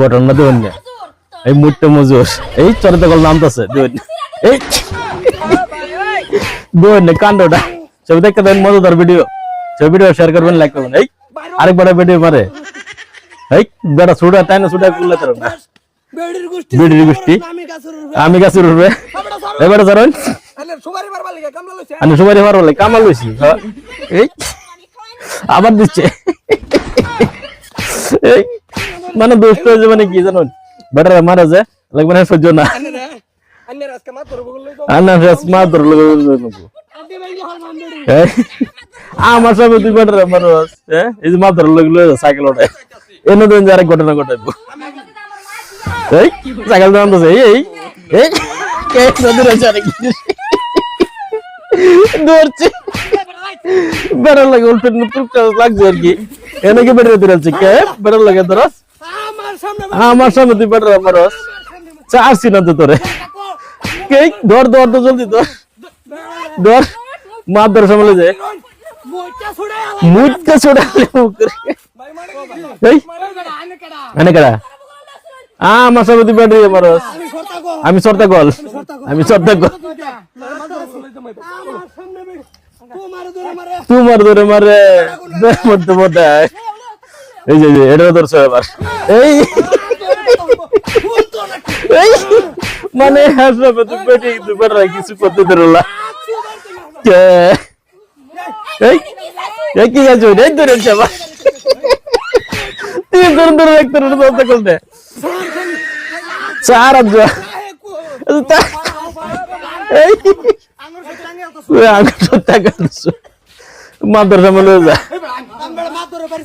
ঘটনা দেবেন না। এই মুট্টে মজুর। এই চরিত্র গল নামতেছে দেবেন এই দেবেন না কাণ্ডটা। ছবি দেখতে দেন মজাদার ভিডিও ছবি ভিডিও শেয়ার করবেন লাইক করবেন। এই আরেকবার ভিডিও মারে। এই বেটা ছুটা টাইনা ছুটা করলে তোর না। বেড়ির গোষ্ঠী। আমি আমি কাছে উঠবে এবারে ধরেন আলে সুবারি মারবার লাগে আমি কামাল লইছি। এই আবার দিচ্ছে। এই মানে দুষ্ট হয়েছে মানে কি জানুন বেটারা মারা যায় লাগবে না সহ্য না। আমার সঙ্গে তুই বেটারা মারস হ্যাঁ সাইকেল ওঠে। এনে সাইকেল দাম এই আছে ধরছে। বেড়ার লাগে উল্টে লাগছে আর কি। এনে কি বেড়ে দিচ্ছে কে? বেড়ার লাগে ধরস আমার সামনে তুই বেড়ে মারস চারছি না তো তোরে। ধর ধর তো জলদি ধর। ধর। মার ধর সামলে যায় ছুড়ে মুটকে মানে বেড়া কেডা? আ আমার সঙ্গে তুই বেড়ে মারস আমি সরতা আমি সর্তা গল আমি সর্তা গল সামনে বেড়ি তোমার দূরে মারে। তোমার ধরে মারে। মধ্যে মধ্যে এই যে, এই এটা ধরছো এবার এই। তো মানে হাসবে তুই বেটা কিছু করতে দিলা কে? এই এই কি আছে এই ধরে যাবা তুই ধরে ধরে দেখতে রে তো করতে চার আজ এই। আঙ্গুর সাথে আঙ্গে তো তুই আগে সত্যি করছ মাদার সামনে লয়ে যা আমরা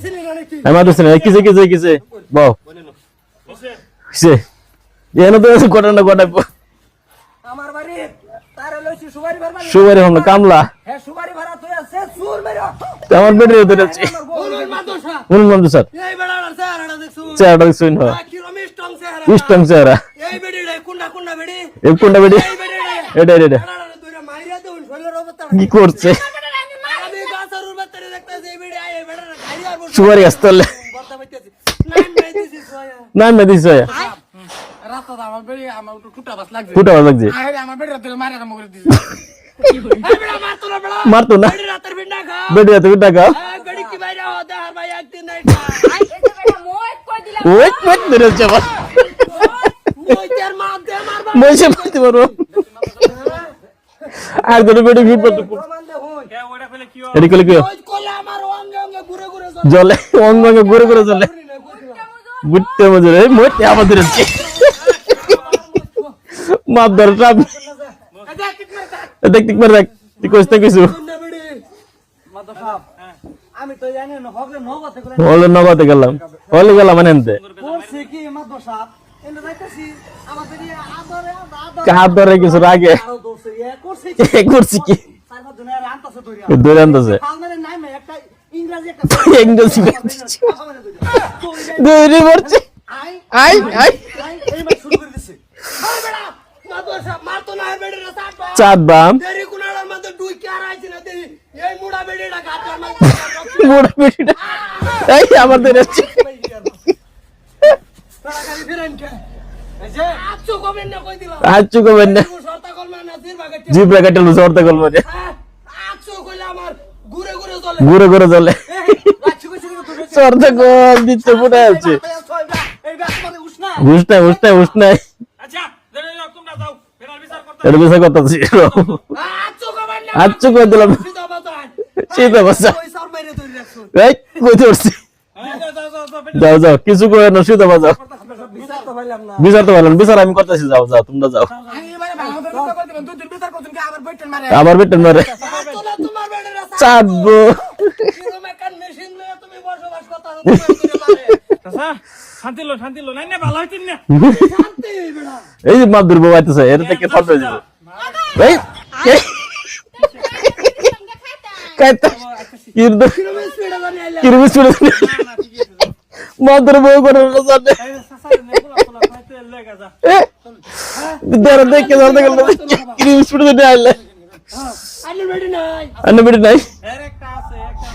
না মাদার সামনে কিসে কিসে কিসে? বাও কিসে? এনে তো ঘটনা ঘটাইবো আমার বাড়ি তারে লইছি সুবারি কামলা। হ্যাঁ তুই আছে কোন বন্ধু স্যার চেহারাটা চেহারা। কোনটা বেটি এটা কি করছে? নাই দিছি সোয়া না রাতে মারা না বেড়া মারতো না। বেড়া মারতো না বেড়ি রাতের বিন্ডা একদিন ওই পারো আর দুটো এটি কি ওই জলে, অঙ্গ অঙ্গ ঘুরে ঘুরে জলে। বুঝতে মজুর এই মোটে আবার ধরেছে মাদার সাপ দেখ দেখ তুই কইস না কিছু হলে নগদে গেলাম। হলে গেলাম মানে এনতে। আমাদের হাত ধরে কিছু রাগে? করছি কি? ধরে আনতেছে। ইংরেজি একটা ইংরেজি করতেছে আই আই চাঁদ বাম। বুড়া বেটিটা এই আচ্ছু কবেন না জিব রাখাটা লুজ অর্থ কল মারে আচ্ছু কইলে আমার ঘুরে ঘুরে চলে। কল দিচ্ছে ফুটে আছে ব্যাস মানে উষ্ণা উষ্ণায় উষ্ণায় উষ্ণায় আচ্ছা বিচার করতেছি। আচ্ছু দিলাম। এই হ্যাঁ, যাও যাও কিছু করে না শুতে বাজাও বিচার তো বিচার তো ভালো বিচার আমি করতেছি যাও যাও তোমরা যাও। কথা আবার বেটেন মারে আচ্ছু না তোমার বেড়ে রাস্তা চাঁদবো এই যে মা দুর্বল আইতেছে এর থেকে ফটো দিব এই এই কাইতা কিরদ কিরম স্পিডে জানি আইলা কিরম শুনে মা দুর্বল করে দেখে গেল শুনে আইলে। আইলে বেড়ি নাই আন্ন বেটি নাই এর একটা আছে একটা